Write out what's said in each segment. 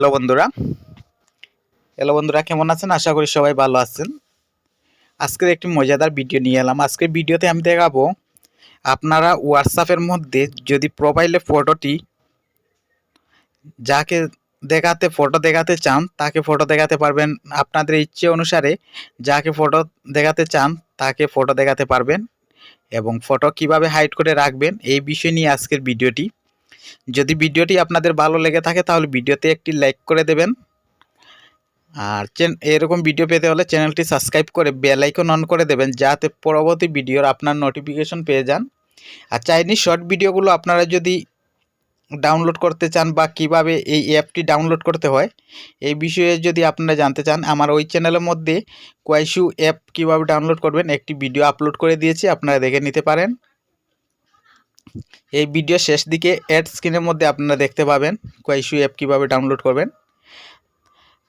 Hello বন্ধুরা। Hello বন্ধুরা, কেমন আছেন? আশা করি সবাই ভালো আছেন। আজকের একটি মজাদার ভিডিও নিয়ে এলাম। আজকের ভিডিওতে আমি দেখাবো, আপনারা হোয়াটসঅ্যাপের মধ্যে যদি প্রোফাইলে ফটোটি যাকে দেখাতে, ফটো দেখাতে চান, তাকে ফটো দেখাতে পারবেন। আপনাদের ইচ্ছে অনুসারে যাকে ফটো দেখাতে চান, তাকে ফটো দেখাতে পারবেন এবং ফটো কীভাবে হাইড করে রাখবেন, এই বিষয় নিয়ে আজকের ভিডিওটি। যদি ভিডিওটি আপনাদের ভালো লেগে থাকে, তাহলে ভিডিওতে একটি লাইক করে দেবেন। আর চেন এরকম ভিডিও পেতে হলে চ্যানেলটি সাবস্ক্রাইব করে বেল আইকন অন করে দেবেন, যাতে পরবর্তী ভিডিওর আপনার নোটিফিকেশন পেয়ে যান। আর চাইনিজ শর্ট ভিডিওগুলো আপনারা যদি ডাউনলোড করতে চান বা কীভাবে এই অ্যাপটি ডাউনলোড করতে হয়, এই বিষয়ে যদি আপনারা জানতে চান, আমার ওই চ্যানেলের মধ্যে কোয়াইশু অ্যাপ কীভাবে ডাউনলোড করবেন, একটি ভিডিও আপলোড করে দিয়েছি, আপনারা দেখে নিতে পারেন। এই ভিডিও শেষ দিকে অ্যাড স্ক্রিনের মধ্যে আপনারা দেখতে পাবেন কোয়াইশু অ্যাপ কীভাবে ডাউনলোড করবেন।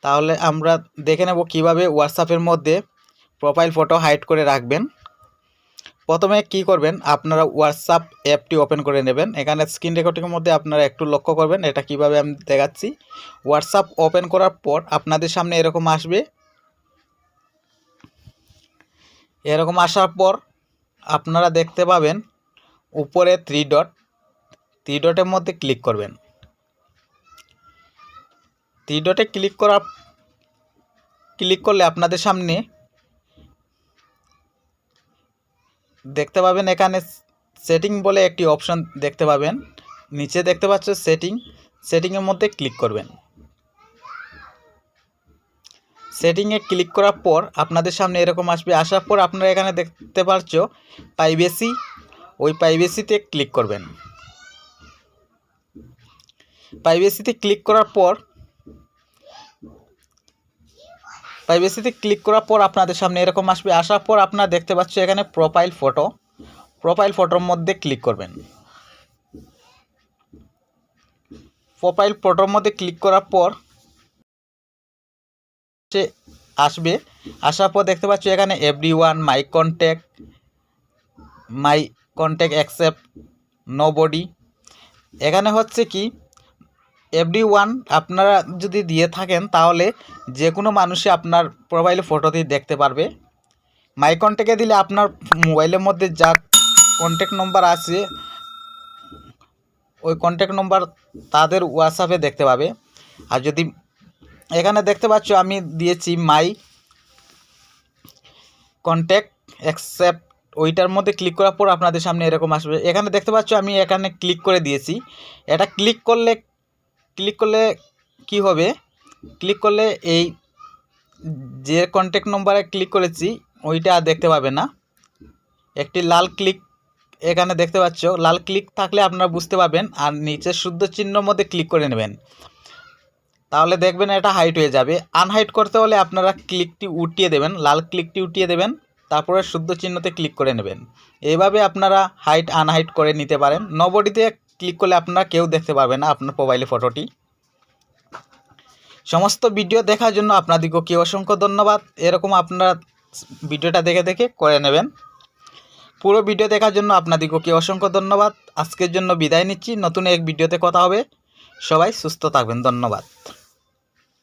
তাহলে আমরা দেখে নেব কীভাবে হোয়াটসঅ্যাপের মধ্যে প্রোফাইল ফটো হাইড করে রাখবেন। প্রথমে কি করবেন? আপনারা হোয়াটসঅ্যাপ অ্যাপটি ওপেন করে নেবেন। এখানে স্ক্রিন রেকর্ডিংয়ের মধ্যে আপনারা একটু লক্ষ্য করবেন এটা কীভাবে আমি দেখাচ্ছি। হোয়াটসঅ্যাপ ওপেন করার পর আপনাদের সামনে এরকম আসবে। এরকম আসার পর আপনারা দেখতে পাবেন উপরে থ্রি ডট থ্রি ডটের মধ্যে ক্লিক করবেন। থ্রি ডটে ক্লিক করা ক্লিক করলে আপনাদের সামনে দেখতে পাবেন এখানে সেটিং বলে একটি অপশন দেখতে পাবেন। নিচে দেখতে পাচ্ছ সেটিং সেটিংয়ের মধ্যে ক্লিক করবেন। সেটিংয়ে ক্লিক করার পর আপনাদের সামনে এরকম আসবে। আসার পর আপনারা এখানে দেখতে পাচ্ছ প্রাইভেসি ওই প্রাইভেসিতে ক্লিক করবেন। প্রাইভেসিতে ক্লিক করার পর প্রাইভেসিতে ক্লিক করার পর আপনাদের সামনে এরকম আসবে। আসার পর আপনারা দেখতে পাচ্ছ এখানে প্রোফাইল ফটো প্রোফাইল ফটোর মধ্যে ক্লিক করবেন। প্রোফাইল ফটোর মধ্যে ক্লিক করার পর সে আসবে। আসার পর দেখতে পাচ্ছ এখানে every one my contact my contact accept no body এখানে হচ্ছে কি এভরি ওয়ান আপনারা যদি দিয়ে থাকেন, তাহলে যে কোনো মানুষই আপনার প্রোফাইলে ফটোটি দেখতে পারবে। মাই কন্ট্যাক্টে দিলে আপনার মোবাইলের মধ্যে যা কন্ট্যাক্ট নম্বর আছে, ওই কন্ট্যাক্ট নম্বর তাদের হোয়াটসঅ্যাপে দেখতে পাবে। আর যদি এখানে দেখতে পাচ্ছ, আমি দিয়েছি মাই কন্ট্যাক্ট অ্যাকসেপ্ট ওইটার মধ্যে ক্লিক করার পর আপনাদের সামনে এরকম আসবে। এখানে দেখতে পাচ্ছ আমি এখানে ক্লিক করে দিয়েছি। এটা ক্লিক করলে ক্লিক করলে কি হবে? ক্লিক করলে এই যে কন্ট্যাক্ট নম্বরে ক্লিক করেছি, ওইটা দেখতে পাবে না। একটি লাল ক্লিক এখানে দেখতে পাচ্ছ। লাল ক্লিক থাকলে আপনারা বুঝতে পারবেন আর নিচে শুদ্ধ চিহ্নর মধ্যে ক্লিক করে নেবেন। তাহলে দেখবেন এটা হাইট হয়ে যাবে। আনহাইট করতে হলে আপনারা ক্লিকটি উঠিয়ে দেবেন। লাল ক্লিকটি উঠিয়ে দেবেন। তারপরে শুদ্ধ চিহ্নতে ক্লিক করে নেবেন। এইভাবে আপনারা হাইট আনহাইট করে নিতে পারেন। নবডিতে ক্লিক করলে আপনারা কেউ দেখতে পারবেন না আপনার মোবাইলে ফটোটি সমস্ত ভিডিও দেখার জন্য আপনাদেরকে অসংখ্য ধন্যবাদ। এরকম আপনারা ভিডিওটা দেখে দেখে করে নেবেন। পুরো ভিডিও দেখার জন্য আপনাদেরকে অসংখ্য ধন্যবাদ। আজকের জন্য বিদায় নিচ্ছি। নতুন এক ভিডিওতে কথা হবে। সবাই সুস্থ থাকবেন। ধন্যবাদ।